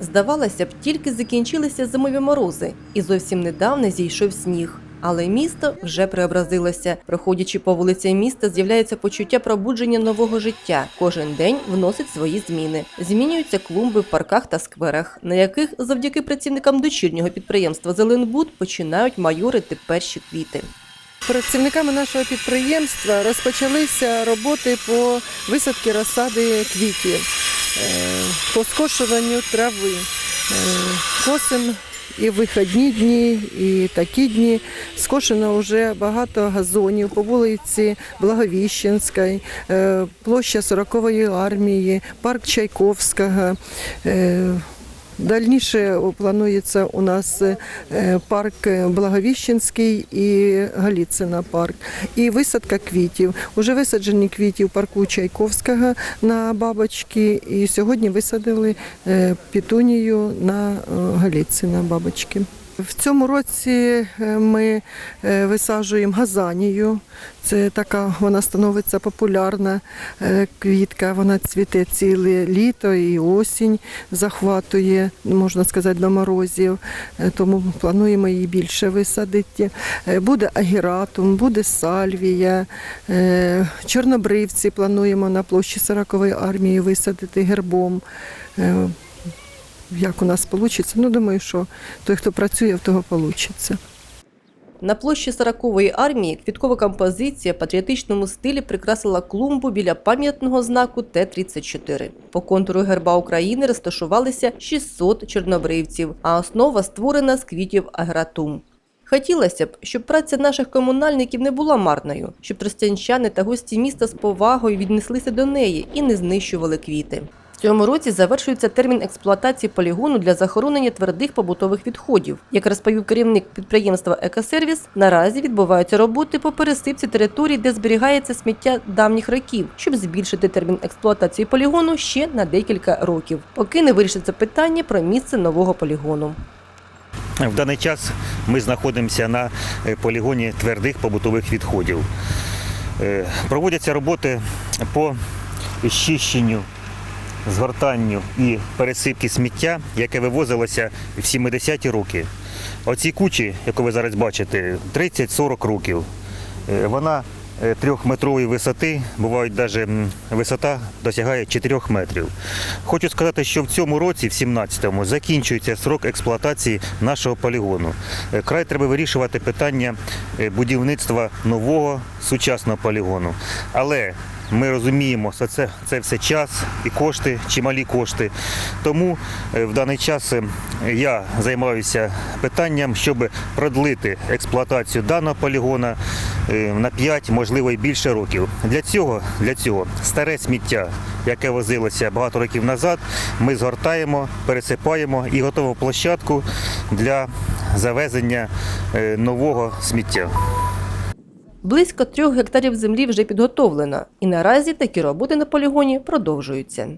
Здавалося б, тільки закінчилися зимові морози, і зовсім недавно зійшов сніг. Але місто вже преобразилося. Проходячи по вулицям міста, з'являється почуття пробудження нового життя. Кожен день вносить свої зміни. Змінюються клумби в парках та скверах, на яких завдяки працівникам дочірнього підприємства Зеленбуд починають майорити перші квіти. Працівниками нашого підприємства розпочалися роботи по висадці розсади квітів, е, по скошуванню трави. Е, Косим і вихідні дні, і такі дні. Скошено вже багато газонів по вулиці Благовіщенській, е, площа 40-ї армії, парк Чайковського. Дальніше планується у нас е, парк Благовіщенський і Галіцина парк. І висадка квітів. Уже висаджені квіті в парку Чайковського на бабочки. І сьогодні висадили е, пітунію на е, Галіцина бабочки. В цьому році е, ми е, висаджуємо газанію. Це така вона становиться популярна е, квітка. Вона цвіте ціле літо і осінь захватує, можна сказати, до морозів. Тому плануємо її більше висадити. Буде агіратум, буде сальвія, чорнобривці плануємо на площі 40-ї армії висадити гербом. Як у нас вийде? Ну, думаю, що той, хто працює, в того вийде. На площі 40-ї армії квіткова композиція в патріотичному стилі прикрасила клумбу біля пам'ятного знаку Т-34. По контуру герба України розташувалися 600 чорнобривців, а основа створена з квітів агратум. Хотілося б, щоб праця наших комунальників не була марною, щоб тростянчани та гості міста з повагою віднеслися до неї і не знищували квіти. Цьому році завершується термін експлуатації полігону для захоронення твердих побутових відходів. Як розповів керівник підприємства Екосервіс, наразі відбуваються роботи по пересипці територій, де зберігається сміття давніх років, щоб збільшити термін експлуатації полігону ще на декілька років, поки не вирішиться питання про місце нового полігону. В даний час ми знаходимося на е, полігоні твердих побутових відходів. Е, Проводяться роботи по щищенню, згортанню і пересипці сміття, яке вивозилося в 70-ті роки. Оці кучі, яку ви зараз бачите, 30-40 років. Е, Вона е, трьохметрової висоти, бувають навіть висота досягає 4 метрів. Хочу сказати, що в цьому році, в 17-му, закінчується срок експлуатації нашого полігону. Е, Край треба вирішувати питання будівництва нового сучасного полігону. Але ми розуміємо, що це, це все час і кошти, чималі кошти. Тому е, в даний час е, я займаюся питанням, щоб продлити експлуатацію даного полігона е, на 5, можливо, і більше років. Для цього, для цього старе сміття, яке возилося багато років назад, ми згортаємо, пересипаємо і готовимо площадку для завезення нового сміття. Близько трьох гектарів землі вже підготовлено, і наразі такі роботи на полігоні продовжуються.